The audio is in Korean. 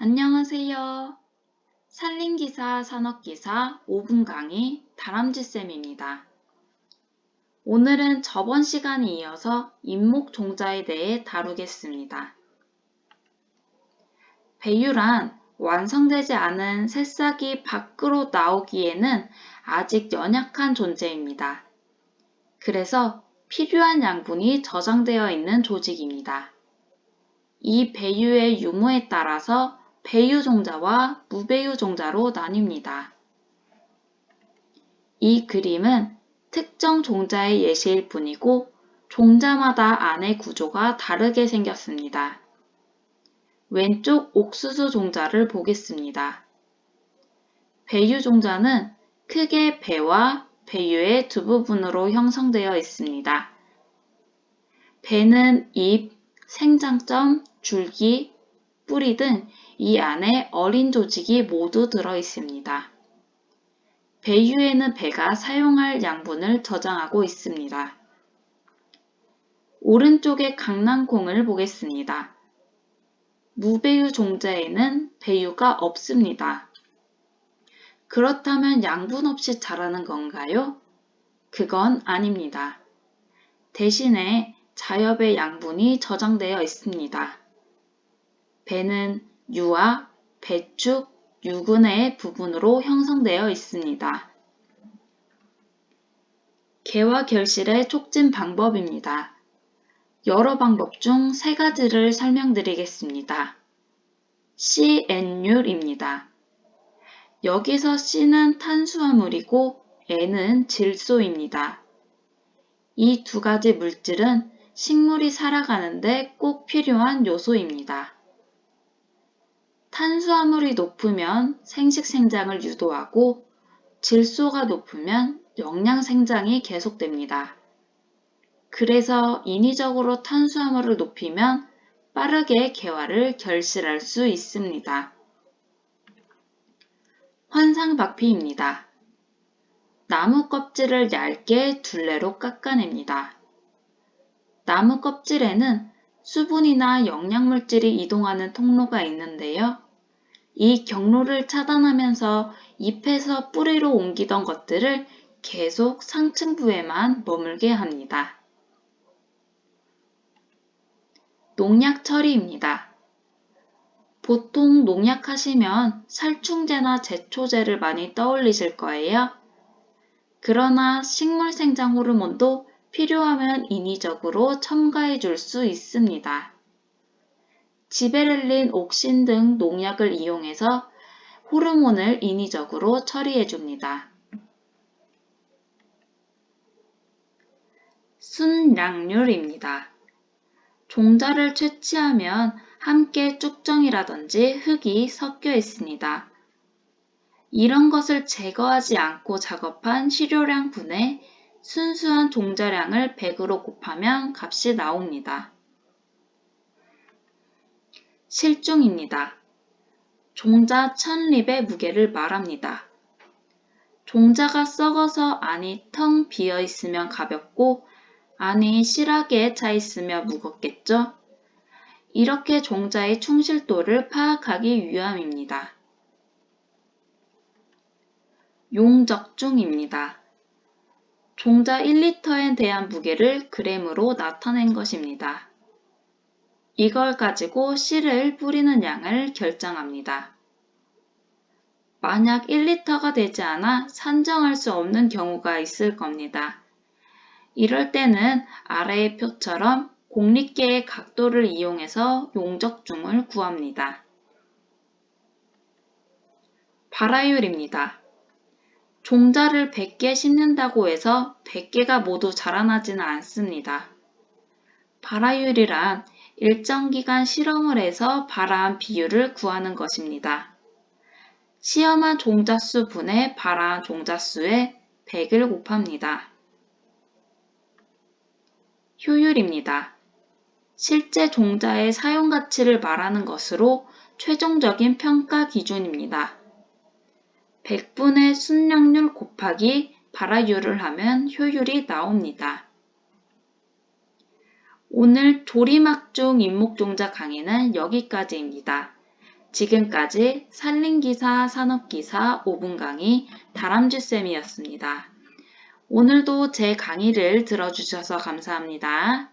안녕하세요. 산림기사 산업기사 5분 강의 다람쥐쌤입니다. 오늘은 저번 시간에 이어서 임목종자에 대해 다루겠습니다. 배유란 완성되지 않은 새싹이 밖으로 나오기에는 아직 연약한 존재입니다. 그래서 필요한 양분이 저장되어 있는 조직입니다. 이 배유의 유무에 따라서 배유종자와 무배유종자로 나뉩니다. 이 그림은 특정 종자의 예시일 뿐이고 종자마다 안의 구조가 다르게 생겼습니다. 왼쪽 옥수수 종자를 보겠습니다. 배유 종자는 크게 배와 배유의 두 부분으로 형성되어 있습니다. 배는 잎, 생장점, 줄기, 뿌리 등 이 안에 어린 조직이 모두 들어 있습니다. 배유에는 배가 사용할 양분을 저장하고 있습니다. 오른쪽의 강낭콩을 보겠습니다. 무배유 종자에는 배유가 없습니다. 그렇다면 양분 없이 자라는 건가요? 그건 아닙니다. 대신에 자엽의 양분이 저장되어 있습니다. 배는 유와 배축, 유근의 부분으로 형성되어 있습니다. 개와 결실의 촉진 방법입니다. 여러 방법 중 세 가지를 설명드리겠습니다. CN율입니다. 여기서 C는 탄수화물이고 N은 질소입니다. 이 두 가지 물질은 식물이 살아가는데 꼭 필요한 요소입니다. 탄수화물이 높으면 생식 생장을 유도하고 질소가 높으면 영양 생장이 계속됩니다. 그래서 인위적으로 탄수화물을 높이면 빠르게 개화를 결실할 수 있습니다. 환상박피입니다. 나무 껍질을 얇게 둘레로 깎아냅니다. 나무 껍질에는 수분이나 영양물질이 이동하는 통로가 있는데요. 이 경로를 차단하면서 잎에서 뿌리로 옮기던 것들을 계속 상층부에만 머물게 합니다. 농약 처리입니다. 보통 농약 하시면 살충제나 제초제를 많이 떠올리실 거예요. 그러나 식물 생장 호르몬도 필요하면 인위적으로 첨가해 줄 수 있습니다. 지베렐린, 옥신 등 농약을 이용해서 호르몬을 인위적으로 처리해 줍니다. 순량률입니다. 종자를 채취하면 함께 쭉정이라든지 흙이 섞여 있습니다. 이런 것을 제거하지 않고 작업한 시료량 분에 순수한 종자량을 100으로 곱하면 값이 나옵니다. 실중입니다. 종자 1000립의 무게를 말합니다. 종자가 썩어서 안이 텅 비어 있으면 가볍고 안이 실하게 차 있으면 무겁겠죠? 이렇게 종자의 충실도를 파악하기 위함입니다. 용적중입니다. 종자 1리터에 대한 무게를 그램으로 나타낸 것입니다. 이걸 가지고 씨를 뿌리는 양을 결정합니다. 만약 1리터가 되지 않아 산정할 수 없는 경우가 있을 겁니다. 이럴 때는 아래의 표처럼 공립계의 각도를 이용해서 용적중을 구합니다. 발화율입니다. 종자를 100개 심는다고 해서 100개가 모두 자라나지는 않습니다. 발화율이란 일정 기간 실험을 해서 발화한 비율을 구하는 것입니다. 시험한 종자수 분의 발화한 종자수에 100을 곱합니다. 효율입니다. 실제 종자의 사용 가치를 말하는 것으로 최종적인 평가 기준입니다. 100분의 순량률 곱하기 발화율을 하면 효율이 나옵니다. 오늘 조리막 중 인목종자 강의는 여기까지입니다. 지금까지 산림기사 산업기사 5분 강의 다람쥐쌤이었습니다. 오늘도 제 강의를 들어주셔서 감사합니다.